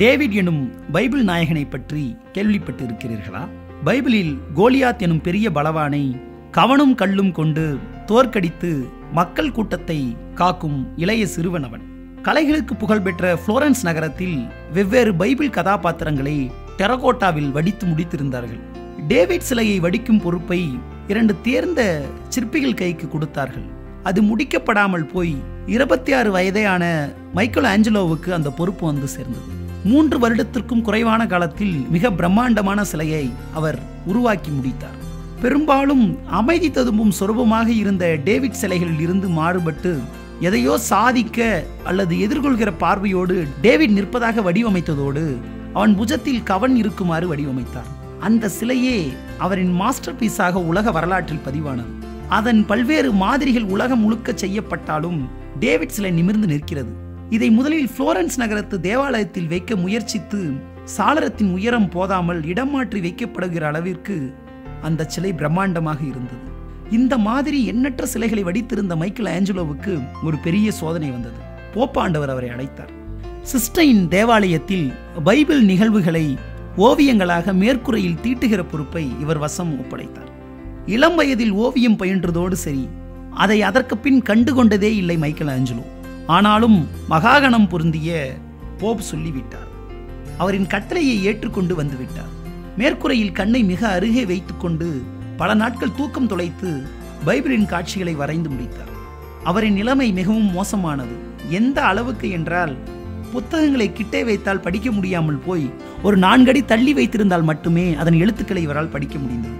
David எனும் Bible நாயகனை பற்றி கேள்விப்பட்டு இருக்கிறீர்களா பைபிளில் கோலியாத் எனும் பெரிய பலவானை கவனும் கல்லும் கொண்டு தோற்கடித்து மக்கள் கூட்டத்தை காக்கும் இளைய சிறுவனவன். கலைகளுக்கு புகழ்பெற்ற புளோரன்ஸ் நகரத்தில் வெவ்வேறு பைபிள் கதாபாத்திரங்களை டெரகோட்டாவில் வடித்து முடித்திருந்தார்கள். டேவிட் சிலையை வடிக்கும் பொறுப்பை இரண்டு தேர்ந்த சிற்பிகள் கைக்கு கொடுத்தார்கள். அது முடிக்கப்படாமல் போய் இருபத்தி ஆறு வயதேயான மைக்கேல் ஆஞ்சலோவுக்கு அந்த பொறுப்பு வந்து சேர்ந்தது. மூன்று வருடத்திற்கும் குறைவான காலத்தில் மிக பிரம்மாண்டமான சிலையை அவர் உருவாக்கி முடித்தார். பெரும்பாலும் அமைதி ததும்பும் சொரூபமாக இருந்த டேவிட் சிலைகளில் இருந்து மாறுபட்டு எதையோ சாதிக்க அல்லது எதிர்கொள்கிற பார்வையோடு டேவிட் நிற்பதாக வடிவமைத்ததோடு அவன் புஜத்தில் கவன் இருக்குமாறு வடிவமைத்தார். அந்த சிலையே அவரின் மாஸ்டர் பீஸாக உலக வரலாற்றில் பதிவானது. அதன் பல்வேறு மாதிரிகள் உலகம் முழுக்க செய்யப்பட்டாலும் டேவிட் சிலை நிமிர்ந்து நிற்கிறது. இதை முதலில் புளோரன்ஸ் நகரத்து தேவாலயத்தில் வைக்க முயற்சித்து சாளரத்தின் உயரம் போதாமல் இடம் மாற்றி வைக்கப்படுகிற அளவிற்கு அந்த சிலை பிரம்மாண்டமாக இருந்தது. இந்த மாதிரி எண்ணற்ற சிலைகளை வடித்திருந்த மைக்கேல் ஆஞ்சலோவுக்கு ஒரு பெரிய சோதனை வந்தது. போப்பாண்டவர் அவரை அழைத்தார். சிஸ்டைன் தேவாலயத்தில் பைபிள் நிகழ்வுகளை ஓவியங்களாக மேற்கூரையில் தீட்டுகிற பொறுப்பை இவர் வசம் ஒப்படைத்தார். இளம் வயதில் ஓவியம் பயின்றதோடு சரி அதை அதற்கு பின் கண்டுகொண்டதே இல்லை மைக்கேல் ஆஞ்சலோ ஆனாலும் மகாகணம் பொருந்திய போப் சொல்லிவிட்டார். அவரின் கட்டளையை ஏற்றுக்கொண்டு வந்துவிட்டார். மேற்கூரையில் கண்ணை மிக அருகே வைத்துக்கொண்டு பல நாட்கள் தூக்கம் தொலைத்து பைபிளின் காட்சிகளை வரைந்து முடித்தார். அவரின் நிலைமை மிகவும் மோசமானது. எந்த அளவுக்கு என்றால் புத்தகங்களை கிட்டே வைத்தால் படிக்க முடியாமல் போய் ஒரு நான்கடி தள்ளி வைத்திருந்தால் மட்டுமே அதன் எழுத்துக்களை இவரால் படிக்க முடிந்தது.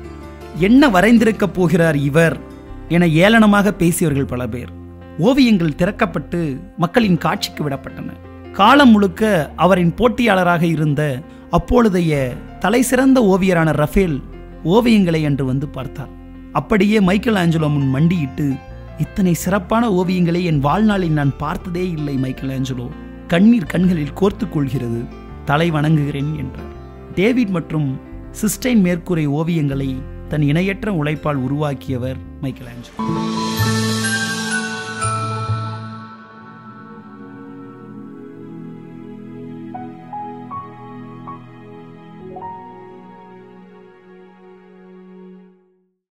என்ன வரைந்திருக்கப் போகிறார் இவர் என ஏளனமாக பேசியவர்கள் பல பேர். ஓவியங்கள் திறக்கப்பட்டு மக்களின் காட்சிக்கு விடப்பட்டன. காலம் முழுக்க அவரின் போட்டியாளராக இருந்த அப்பொழுதைய தலை சிறந்த ஓவியரான ரஃபேல் ஓவியங்களை அன்று வந்து பார்த்தார். அப்படியே மைக்கேல் ஆஞ்சலோ முன் மண்டியிட்டு இத்தனை சிறப்பான ஓவியங்களை என் வாழ்நாளில் நான் பார்த்ததே இல்லை மைக்கேல் ஆஞ்சலோ. கண்ணீர் கண்களில் கோர்த்து கொள்கிறது. தலை வணங்குகிறேன் என்றார். டேவிட் மற்றும் சிஸ்டைன் மேற்கூரை ஓவியங்களை தன் இணையற்ற உழைப்பால் உருவாக்கியவர் மைக்கேல் ஆஞ்சலோ.